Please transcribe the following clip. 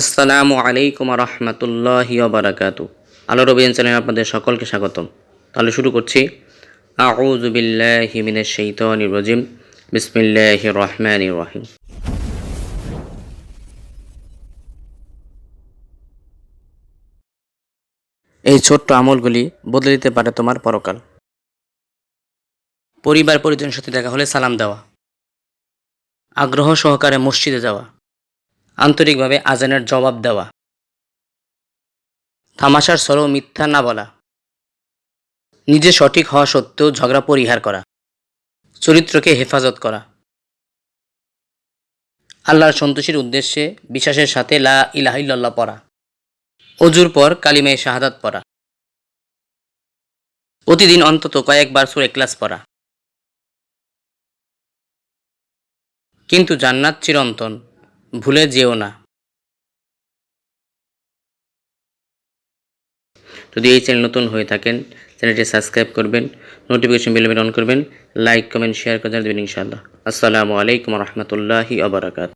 আসসালামু আলাইকুম রহমতুল্লাহি বারাকাতু। আলো রবিয়ান চ্যানেলে আপনাদের সকলকে স্বাগতম। তাহলে শুরু করছি। বিসমিল্লাহির রহমানির রহিম। এই ছোট্ট আমলগুলি বদলে দিতে পারে তোমার পরকাল। পরিবার পরিজনের সাথে দেখা হলে সালাম দেওয়া। আগ্রহ সহকারে মসজিদে যাওয়া। আন্তরিকভাবে আজানের জবাব দেওয়া। তামাশার সরো মিথ্যা না বলা। নিজে সঠিক হওয়া সত্ত্বেও ঝগড়া পরিহার করা। চরিত্রকে হেফাজত করা। আল্লাহর সন্তোষীর উদ্দেশ্যে বিশ্বাসের সাথে লা ইলাহিল্লাহ পড়া। অজুর পর কালিমায় শাহাদাত পড়া। প্রতিদিন অন্তত কয়েকবার সুরে ক্লাস পড়া। কিন্তু জান্নাত চিরন্তন। ভুলে যেও না। যদি এই চ্যানেল নতুন হয়ে থাকেন, চ্যানেলটি সাবস্ক্রাইব করবেন নোটিফিকেশন বেল অন করবেন লাইক কমেন্ট শেয়ার করে দেবেন ইনশাআল্লাহ। আসসালামু আলাইকুম রহমতুল্লাহি আবরাকাত